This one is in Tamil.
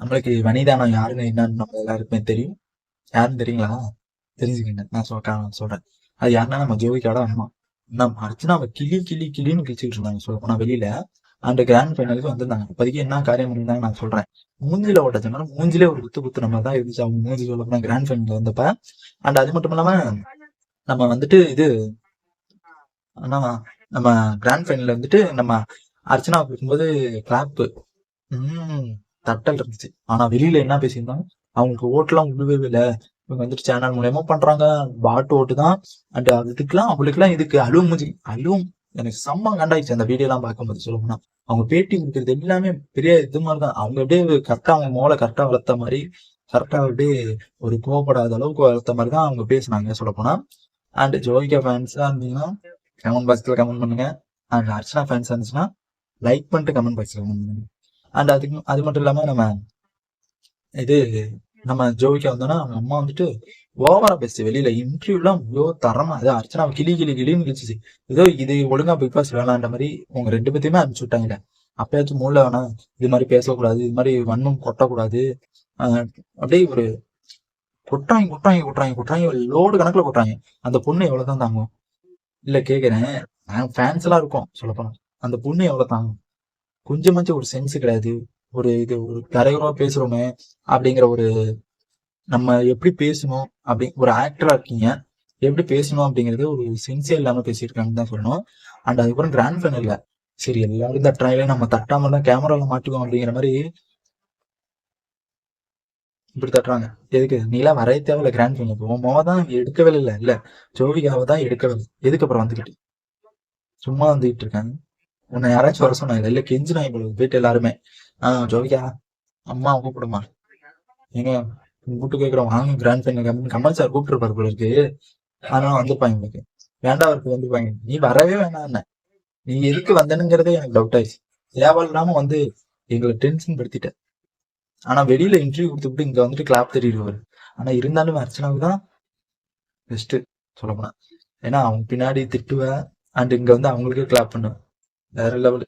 நம்மளுக்கு வனிதானம் யாருன்னு என்னன்னு நம்ம எல்லாருக்குமே தெரியும். யாருன்னு தெரியுங்களா? தெரிஞ்சுக்கங்க. நான் சொல்றேன் சொல்றேன். அது யாருன்னா நம்ம ஜோவிக்காட அம்மா. நம்ம அர்ச்சனாவை கிளி கிளி கிளின்னு கிழிச்சுட்டு இருந்தாங்க. சொல்ல போனா வெளியில அந்த கிராண்ட் ஃபைனலுக்கு வந்திருந்தாங்க. இப்போதைக்கு என்ன காரியம் இருந்தாங்க நான் சொல்றேன். மூஞ்சில ஓட்ட சொன்னா மூஞ்சிலே ஒரு குத்து குத்து நம்ம தான் இருந்துச்சு. அவங்க மூஞ்சி சொல்ல போனா கிராண்ட் ஃபைனல் வந்தப்ப. அண்ட் அது மட்டும் இல்லாம நம்ம வந்துட்டு இது ஆனா நம்ம கிராண்ட் ஃபைனல்ல வந்துட்டு நம்ம அர்ச்சனா இருக்கும்போது கிளாப்பு உம் தட்டல் இருந்துச்சு. ஆனா வெளியில என்ன பேசியிருந்தாங்க? அவங்களுக்கு ஓட்டுலாம் விழுவே இல்லை இவங்க வந்துட்டு சேனல் மூலயமா பண்றாங்க. பாட்டு ஓட்டு தான் அண்ட் அதுக்கெல்லாம் அவளுக்குலாம் இதுக்கு அழுவும் மூஞ்சி அழுவும். எனக்கு செம்ம கண்டாயிடுச்சு அந்த வீடியோ எல்லாம் பார்க்கும்போது சொல்லணும்னா அவங்க பேட்டி கொடுக்கறது எல்லாமே பெரிய இது மாதிரி தான் அவங்க அப்படியே கரெக்டா அவங்க மோளை கரெக்டா வளர்த்த மாதிரி கரெக்டா அப்படியே ஒரு கோவப்படாத அளவுக்கு வளர்த்த மாதிரி தான் அவங்க பேசுனாங்க சொல்ல போனா அண்ட் ஜோவிகா ஃபேன்ஸா இருந்தீங்கன்னா கமெண்ட் பாக்ஸ்ல கமெண்ட் பண்ணுங்க. அண்ட் அர்ச்சனா ஃபேன்ஸ் இருந்துச்சுன்னா லைக் பண்ணிட்டு கமெண்ட் பாக்ஸ்ல கமெண்ட் பண்ணுங்க. அண்ட் அதுக்கு அது மட்டும் இல்லாம நம்ம இது நம்ம ஜோவிக்கா வந்தோம்னா அவங்க அம்மா வந்துட்டு ஓவரா பேசுச்சு. வெளியில இன்டர்வியூ எல்லாம் ஐயோ தரமா. அது அர்ச்சனா கிளி கிளி கிளின்னு கிழிச்சிச்சு. ஏதோ இது ஒழுங்கா பிக் பாஸ் வேணான்ற மாதிரி உங்க ரெண்டு பேத்தையுமே அனுப்பிச்சு விட்டாங்கல்ல அப்பயாச்சும் மூல வேணாம் இது மாதிரி பேசக்கூடாது இது மாதிரி வன்மம் கொட்டக்கூடாது. அப்படியே ஒரு கொட்டாங்க கொட்டாங்க கொட்டாங்க கொட்டாங்க லோடு கணக்குல கொட்டாங்க. அந்த பொண்ணு எவ்வளவுதான் தாங்கும்? இல்ல கேக்குறேன். ஃபேன்ஸ் எல்லாம் இருக்கும் சொல்லப்போனா. அந்த பொண்ணு எவ்வளவு தாங்கும்? கொஞ்சமாச்சும் ஒரு சென்ஸ் கிடையாது. ஒரு இது ஒரு கரையோரமா பேசுறோமே அப்படிங்கிற ஒரு நம்ம எப்படி பேசணும் அப்படி ஒரு ஆக்டரா இருக்கீங்க எப்படி பேசணும் அப்படிங்கறது ஒரு சென்ஸே இல்லாம பேசியிருக்காங்கன்னு தான் சொல்லணும். அண்ட் அதுக்கப்புறம் கிராண்ட் ஃபைனல்ல சரி எல்லாரும் தட்டுறாங்களே நம்ம தட்டாம தான் கேமரால மாட்டுக்கோம் அப்படிங்கிற மாதிரி இப்படி தட்டுறாங்க. எதுக்கு? நீலாம் வரைய தேவையில்ல கிராண்ட் ஃபைனல் உன் தான் எடுக்கவே இல்லை இல்ல. ஜோவிகாவை தான் எடுக்கவே இல்லை. எதுக்கு அப்புறம் வந்துக்கிட்டு? சும்மா வந்துகிட்டு இருக்காங்க. உன்னை யாராச்சும் வர சொன்னாங்க. இல்ல கெஞ்சு நான் போயிட்டு எல்லாருமே. ஆஹ் ஜோவிகா அம்மா கூப்பிடுமா? ஏங்க கூப்பிட்டு கேட்கிறோம் வாங்க grand final company Kamal sir கூப்பிட்டுருப்பாரு போல இருக்கு. அதனால வந்துப்பாங்க எனக்கு வேண்டாம் அவருக்கு வந்துப்பாங்க. நீ வரவே வேணாம் என்ன? நீ எதுக்கு வந்தனுங்கிறதே எனக்கு டவுட் ஆயிடுச்சு. தேவல் இல்லாம வந்து எங்களை டென்ஷன் படுத்திட்ட. ஆனா வெளியில இன்டர்வியூ கொடுத்துட்டு இங்க வந்துட்டு கிளாப் தெரியுவாரு ஆனா இருந்தாலும் அர்ச்சனாவுக்கு தான் பெஸ்ட் சொல்ல போனா. ஏன்னா அவங்க பின்னாடி திட்டுவேன் அண்ட் இங்க வந்து அவங்களுக்கே கிளாப் பண்ணுவேன் വേറെ ലെവൽ